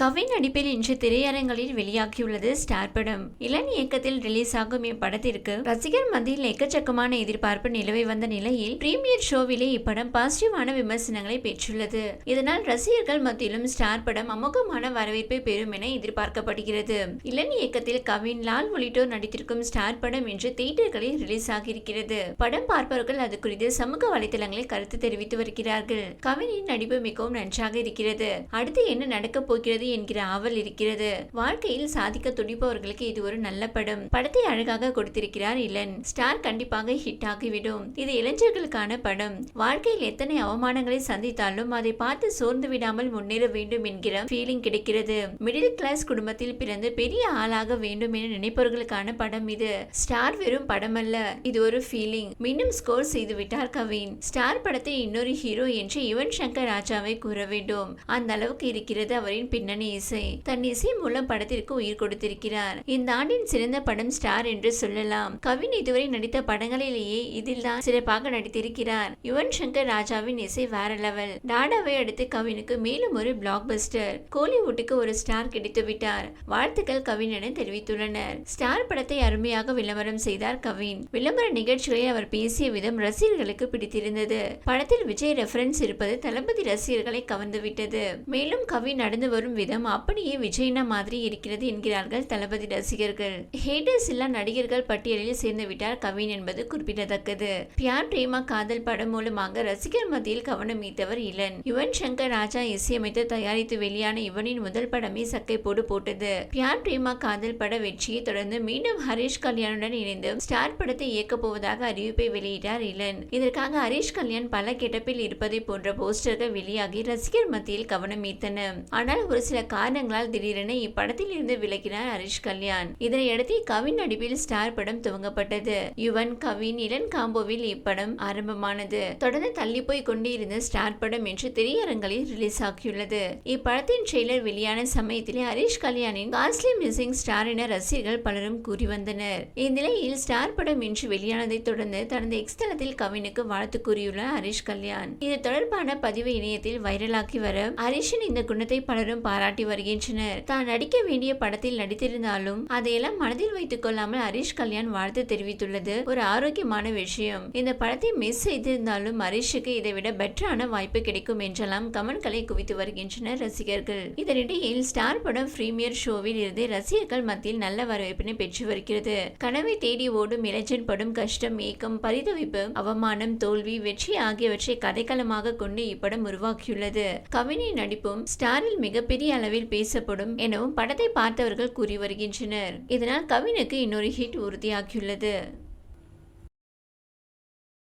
கவின் நடிப்பில் இன்று திரையரங்களில் வெளியாகியுள்ளது ஸ்டார் படம். இளன் இயக்கத்தில் ரிலீஸ் ஆகும் இப்படத்திற்கு ரசிகர் மத்தியில் எக்கச்சக்கமான எதிர்பார்ப்பு நிலவை வந்த நிலையில் பிரீமியர் ஷோவிலே இப்படம் பாசிட்டிவான விமர்சனங்களை பெற்றுள்ளது. இதனால் ரசிகர்கள் மத்தியிலும் ஸ்டார் படம் அமோகமான வரவேற்பை பெறும் என எதிர்பார்க்கப்படுகிறது. இளன் இயக்கத்தில் கவின் லால் உள்ளிட்டோர் நடித்திருக்கும் ஸ்டார் படம் இன்று தியேட்டர்களில் ரிலீஸ் ஆகியிருக்கிறது படம் பார்ப்பவர்கள் அது குறித்து சமூக வலைதளங்களில் கருத்து தெரிவித்து வருகிறார்கள். கவினின் நடிப்பு மிகவும் நன்றாக இருக்கிறது. அடுத்து என்ன நடக்கப் போகிறது என்கிற ஆவல் இருக்கிறது. வாழ்க்கையில் சாதிக்க துடிப்பவர்களுக்கு இது ஒரு நல்ல படம். படத்தை அழகாக கொடுத்திருக்கிறார் இளன். ஸ்டார் கண்டிப்பாக ஹிட் ஆகிவிடும். இது இளைஞர்களுக்கான படம். வாழ்க்கையில் எத்தனை அவமானங்களை சந்தித்தாலும் அதை பார்த்து சோர்ந்து விடாமல் முன்னேற வேண்டும் என்கிற ஃபீலிங் கிடைக்கிறது. மிடில் கிளாஸ் குடும்பத்தில் பிறந்து பெரிய ஆளாக வேண்டும் என நினைப்பவர்களுக்கான படம் இது. ஸ்டார் வெறும் படம் அல்ல இது ஒரு ஃபீலிங் மீண்டும் ஸ்கோர் செய்து விட்டார் கவின். ஸ்டார் படத்தை இன்னொரு ஹீரோ என்று யுவன் சங்கர் ராஜாவை கூற வேண்டும். அந்த அளவுக்கு இருக்கிறது அவரின் பின்னணி. இசை தன் இசை மூலம் படத்திற்கு உயிர் கொடுத்திருக்கிறார். இந்த ஆண்டின் சிறந்த படம் ஸ்டார் என்று சொல்லலாம். கவின் இதுவரை நடித்த படங்களிலேயே இதில் தான் சிறப்பாக நடித்திருக்கிறார். யுவன் சங்கர் ராஜாவின் இசை வேற லெவல். டாடாவை அடுத்து கவினுக்கு மேலும் ஒரு பிளாக் பஸ்டர் கோலிவுட்டுக்கு ஒரு ஸ்டார் கிடைத்து விட்டார். வாழ்த்துக்கள் கவின் என தெரிவித்துள்ளனர். ஸ்டார் படத்தை அருமையாக விளம்பரம் செய்தார் கவின். விளம்பர நிகழ்ச்சிகளில் அவர் பேசிய விதம் ரசிகர்களுக்கு பிடித்திருந்தது. படத்தில் விஜய் ரெஃபரன்ஸ் இருப்பது தளபதி ரசிகர்களை கவர்ந்துவிட்டது மேலும் கவின் நடந்து வரும் விதம் அப்படியே விஜய்னா மாதிரி இருக்கிறது என்கிறார்கள் தளபதி ரசிகர்கள். ஹேட்டர்ஸ் இல்லா நடிகர்கள் பட்டியலில் சேர்ந்து விட்டார் கவின் என்பது குறிப்பிடத்தக்கது. பியார் பிரேமா காதல் படம் மூலமாக ரசிகர் மத்தியில் கவனம் ஈர்த்தவர் இளன். யுவன் சங்கர் ராஜா இசையமைத்து தயாரித்து வெளியான இவனின் முதல் படமே சக்கை போடு போட்டது. பியார் பிரேமா காதல் பட வெற்றியை தொடர்ந்து மீண்டும் ஹரீஷ் கல்யாணுடன் இணைந்து ஸ்டார் படத்தை இயக்கப் போவதாக அறிவிப்பை வெளியிட்டார் இளன். இதற்காக ஹரீஷ் கல்யாண் பல கெட்டப்பில் இருப்பதை போன்ற போஸ்டர்கள் வெளியாகி ரசிகர் மத்தியில் கவனம் ஈர்த்தன. ஆனால் ஒரு சில காரணங்களால் திடீரென இப்படத்தில் இருந்து விலகினார் ஹரிஷ் கல்யாண். இதனையடுத்து கவின் நடிப்பில் ஸ்டார் படம் துவங்கப்பட்டது. யுவன் கவின் இளன் காம்போவில் இப்படம் ஆரம்பமானது. தொடர்ந்து தள்ளி போய் கொண்டே இருந்த ஸ்டார் படம் என்று திரையரங்களில் ரிலீஸ் ஆகியுள்ளது. இப்படத்தின் ட்ரெய்லர் வெளியான சமயத்திலே ஹரிஷ் கல்யாணின் காஸ்ட்லி மிஸ்ஸிங் ஸ்டார் என ரசிகர்கள் பலரும் கூறி வந்தனர். இந்நிலையில் ஸ்டார் படம் இன்று வெளியானதை தொடர்ந்து தனது எக்ஸ்தலத்தில் கவினுக்கு வாழ்த்து கூறியுள்ளார் ஹரிஷ் கல்யாண். இது தொடர்பான பதிவு இணையத்தில் வைரலாகி வர ஹரிஷின் இந்த குணத்தை பலரும் பாராட்டி வருகின்றனர். தான் நடிக்க வேண்டிய படத்தில் நடித்திருந்தாலும் அதையெல்லாம் மனதில் வைத்துக் கொள்ளாமல் ஹரிஷ் கல்யாண் வாழ்த்து தெரிவித்துள்ளது. ஒரு ஆரோக்கியமான விஷயம். இந்த படத்தை மிஸ் செய்திருந்தாலும் ஹரிஷுக்கு இதை விட பெட்டரான வாய்ப்பு கிடைக்கும் என்றெல்லாம் கமெண்ட்களை குவித்து வருகின்றனர் ரசிகர்கள். இதனிடையே ஸ்டார் படம் பிரீமியர் ஷோவில் இருந்து ரசிகர்கள் மத்தியில் நல்ல வரவேற்பினை பெற்று வருகிறது. கனவை தேடி ஓடும் இளைஞன் படும் கஷ்டம் ஏக்கம் பரிதவிப்பு அவமானம் தோல்வி வெற்றி ஆகியவற்றை கதைக்களமாக கொண்டு இப்படம் உருவாக்கியுள்ளது. கவினின் நடிப்பும் ஸ்டாரில் மிகப்பெரிய அளவில் பேசப்படும் எனவும் படத்தை பார்த்தவர்கள் கூறி வருகின்றனர். இதனால் கவினுக்கு இன்னொரு ஹிட் உறுதியாகியுள்ளது.